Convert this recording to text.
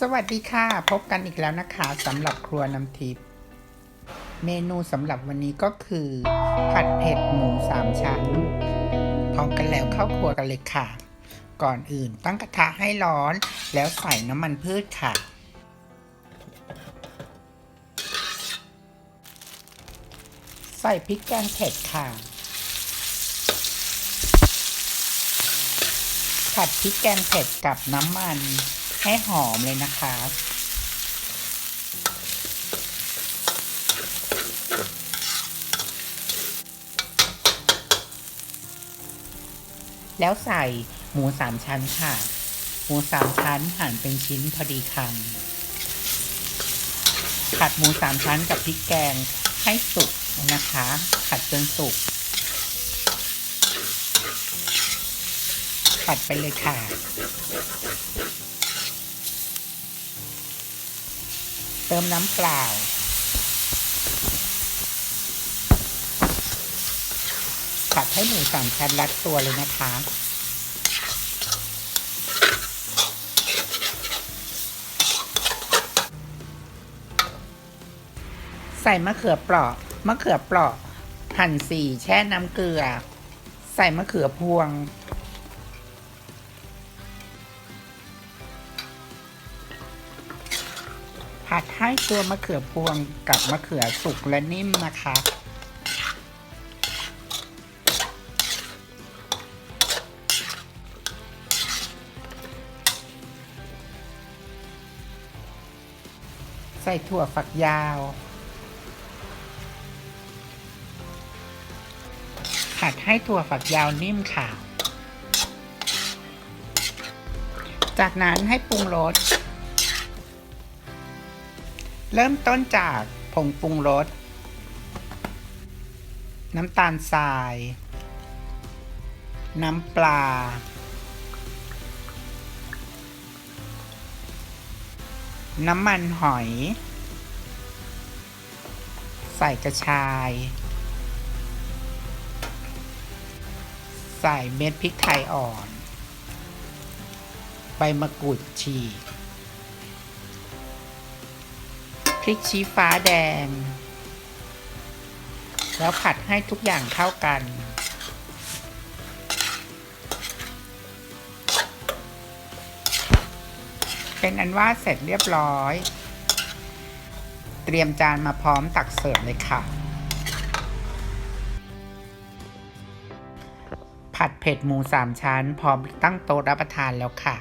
สวัสดีค่ะ พบกันอีกแล้วนะคะสำหรับครัวน้ำทิพย์เมนูสำหรับวันนี้ก็คือ ผัดเผ็ดหมูสามชั้นพร้อมกันแล้วเข้าครัวกันเลยค่ะ ก่อนอื่นตั้งกระทะให้ร้อนแล้วใส่น้ำมันพืชค่ะ ใส่พริกแกงเผ็ดค่ะ ผัดพริกแกงเผ็ดกับน้ำมัน ให้หอมเลยนะคะแล้วใส่หมูสามชั้นค่ะ หมูสามชั้นหั่นเป็นชิ้นพอดีคำผัดหมูสามชั้นกับพริกแกงให้สุกนะคะ ผัดจนสุก ผัดไปเลยค่ะ เติมน้ำเปล่า ผัดให้หมูสามชั้นรัดตัวเลยนะคะ ใส่มะเขือเปราะมะเขือเปราะหั่นสี่แช่น้ำเกลือ ใส่มะเขือพวง ผัดให้ตัวมะเขือพวงกับมะเขือสุกและนิ่มนะคะ ใส่ถั่วฝักยาว ผัดให้ถั่วฝักยาวนิ่มค่ะ จากนั้นให้ปรุงรส เริ่มต้นจากผงปรุงรส น้ำตาลทราย น้ำปลา น้ำมันหอย ใส่กระชาย ใส่เม็ดพริกไทยอ่อน ใบมะกรูดฉีก พริกชี้ฟ้าแดง แล้วผัดให้ทุกอย่างเข้ากัน เป็นอันว่าเสร็จเรียบร้อย เตรียมจานมาพร้อมตักเสิร์ฟเลยค่ะ ผัดเผ็ดหมูสามชั้น พร้อมตั้งโต๊ะรับประทานแล้วค่ะ